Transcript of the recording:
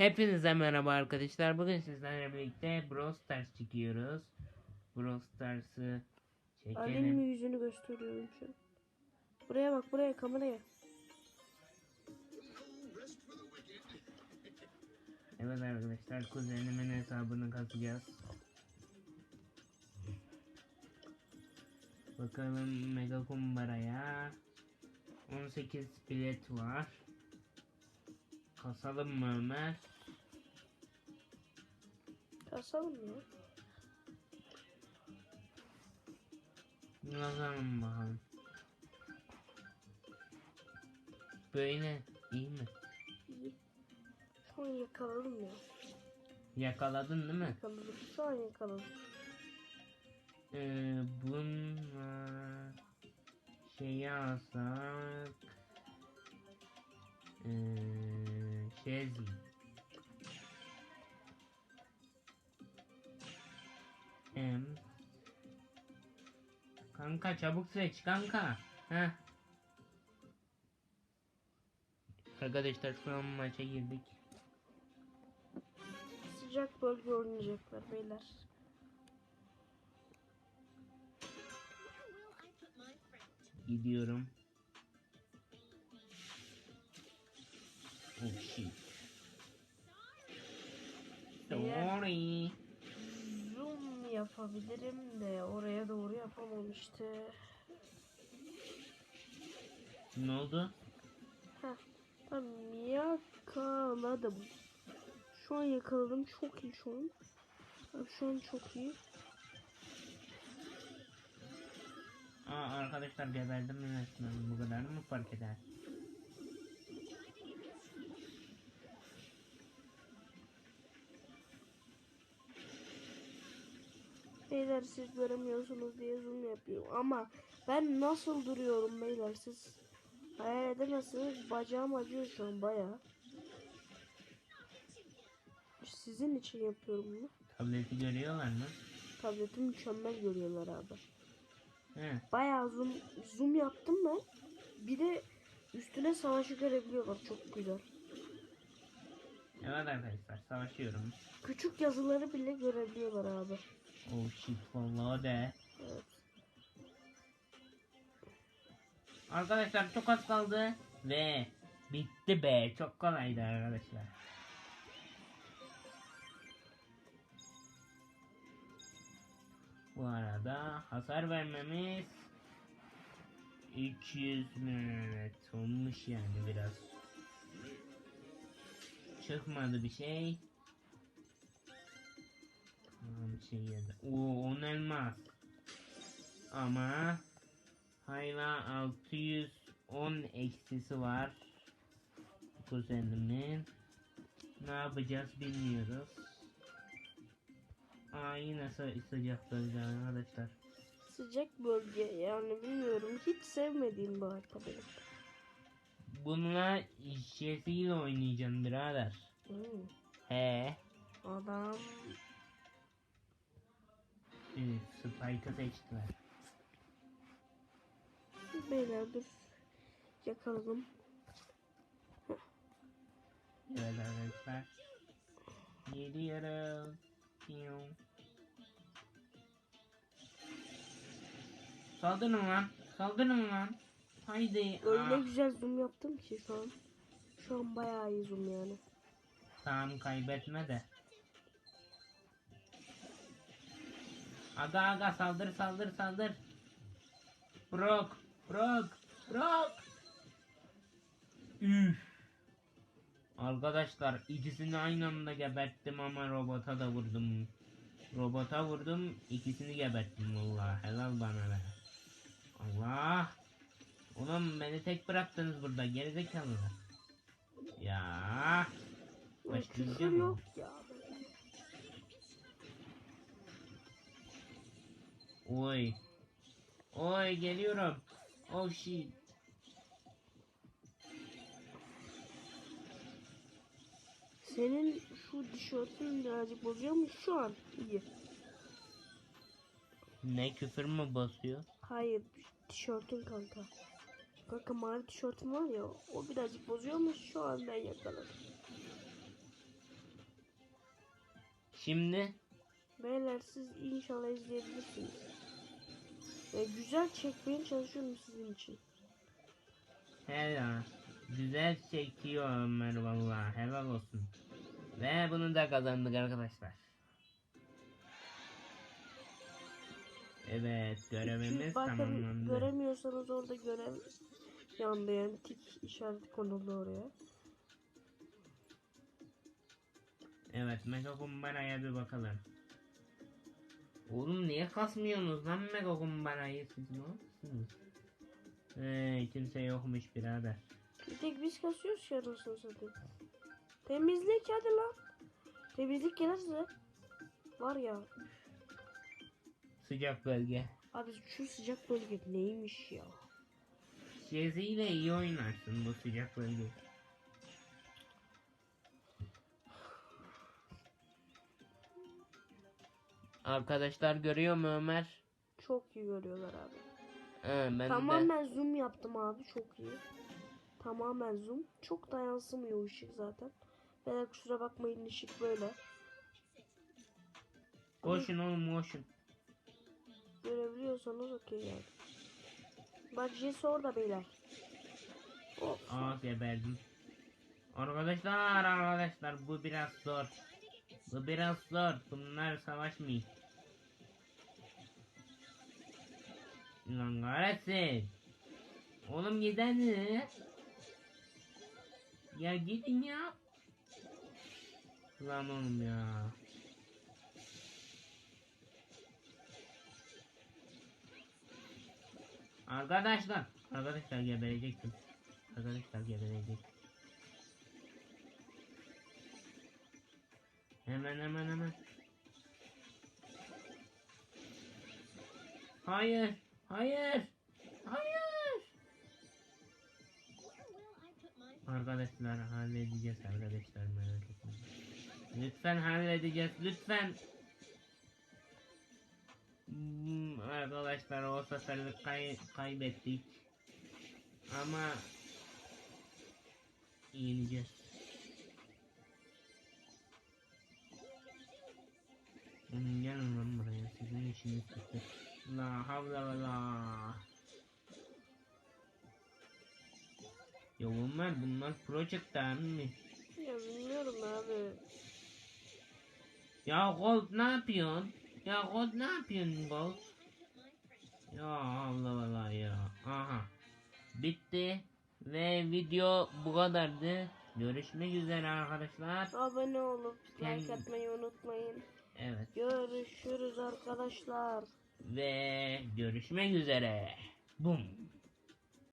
Hepinize merhaba arkadaşlar. Bugün sizlerle birlikte Brawl Stars çekiyoruz. Brawl Stars'ı çekelim. yüzünü gösteriyorum şu an. Buraya bak buraya kameraya. Evet arkadaşlar kuzenimin hesabını katacağız. Bakalım Mega Kumbara'ya 18 bilet var. Kasalım mı Ömer? Kasalım ya. Yazalım bakalım. Böyle iyi mi? İyi. Şu an yakaladım ya. Yakaladın değil mi? Yakaladım. Şu an yakaladım. Ee, bununla şeyi alsak ee, Şezi M Kanka çabuk seç kanka Heh. Arkadaşlar şu an maça girdik Sıcak bölge oynayacaklar beyler. Gidiyorum. Shit. Sorry. Zoom yapabilirim de oraya doğru yapamam işte. Ne oldu? Heh. Tamam yakaladım. Şu an yakaladım. Çok iyi şu an. Şu an çok iyi. Aa arkadaşlar geberdim resmen? Bu kadar mı fark eder? Beyler siz göremiyorsunuz diye zoom yapıyorum. Ama ben nasıl duruyorum beyler siz hayal edemezsiniz. Bacağım acıyor şu an baya. Sizin için yapıyorum bunu. Tableti görüyorlar mı? Tableti mükemmel görüyorlar abi. He. Bayağı zoom, zoom yaptım ben. Bir de üstüne savaşı görebiliyorlar. Çok güzel. Evet arkadaşlar savaşıyorum. Küçük yazıları bile görebiliyorlar abi. Oh shit vallahi de. Arkadaşlar çok az kaldı. Ve bitti be. Çok kolaydı arkadaşlar. Bu arada hasar vermemiz 200 milyon olmuş yani biraz. Çıkmadı bir şey. Yedi. Oo 10 elmas. Ama hala 610 eksisi var. Kuzenimin. Ne yapacağız bilmiyoruz. Aa yine sı- sıcaktayız arkadaşlar. Sıcak bölge yani bilmiyorum. Hiç sevmediğim harita benim. Bununla Jesse oynayacağım birader. Hmm. He. Adam Evet, Spike'ı seçtiler. beyler dur. Yakaladım. Evet arkadaşlar. Geliyoruz. Piyum. Saldırın lan. Saldırın lan. Haydi. Öyle Aa, güzel zoom yaptım ki şu an. Şu an bayağı iyi zoom yani. Tamam kaybetme de. Aga aga saldır saldır saldır. Brock. Brock. Brock. Üf. Arkadaşlar ikisini aynı anda geberttim ama robota da vurdum. Robota vurdum ikisini geberttim vallahi helal bana be. Allah. Ulan beni tek bıraktınız burada gerizekalılar. Ya. Ya Başlayacağım yok ya. Oy. Oy geliyorum. Oh shit. Senin şu tişörtün birazcık bozuyor mu şu an? İyi. Ne küfür mü basıyor? Hayır tişörtün kanka. Kanka mavi tişörtün var ya o birazcık bozuyor mu şu an ben yakaladım. Şimdi Beyler siz inşallah izleyebilirsiniz. Ve güzel çekmeye çalışıyorum sizin için. helal. Güzel çekiyor Ömer vallahi helal olsun. Ve bunu da kazandık arkadaşlar. Evet görevimiz bakın tamamlandı. göremiyorsanız orada görev yandı yani tik işareti konuldu oraya. Evet Mega Kumbara'ya bir bakalım. Oğlum niye kasmıyorsunuz lan Mega Kumbara'yı siz ne yapıyorsunuz? Ee, kimse yokmuş birader. Bir tek biz kasıyoruz ki anasını satayım. Temizlik hadi lan. Temizlik gelirse var ya Sıcak bölge. abi şu sıcak bölge neymiş ya. Jezi ile iyi oynarsın bu sıcak bölge. Arkadaşlar görüyor mu Ömer? Çok iyi görüyorlar abi. He, ben de Tamamen zoom yaptım abi çok iyi. Tamamen zoom. Çok da yansımıyor ışık zaten. Beyler kusura bakmayın ışık böyle. koşun oğlum koşun. Görebiliyorsanız okey yani. Bak Jesse orada beyler. Of. Aa geberdim. Arkadaşlar arkadaşlar bu biraz zor. Bu biraz zor. Bunlar savaşmıyor. Lan kahretsin. Oğlum gideni. Ya gidin ya. Lan oğlum ya. Arkadaşlar. Arkadaşlar geberecektim. Arkadaşlar geberecek. Hemen hemen hemen. Hayır. Hayır. Hayır. Arkadaşlar halledeceğiz arkadaşlar merak etmeyin. Lütfen halledeceğiz lütfen. Hmm, arkadaşlar o seferlik kay kaybettik. Ama yeneceğiz. Gelin lan buraya sizin işiniz bitti. La havle ve la. Ya bunlar bunlar project'ten mi? Ya bilmiyorum abi. Ya Gold ne yapıyorsun? Ya Gold ne yapıyorsun Gold? Ya Allah Allah ya. Aha. Bitti. Ve video bu kadardı. Görüşmek üzere arkadaşlar. Abone olup like Kend- atmayı unutmayın. Evet. Görüşürüz arkadaşlar. Ve görüşmek üzere. Bum.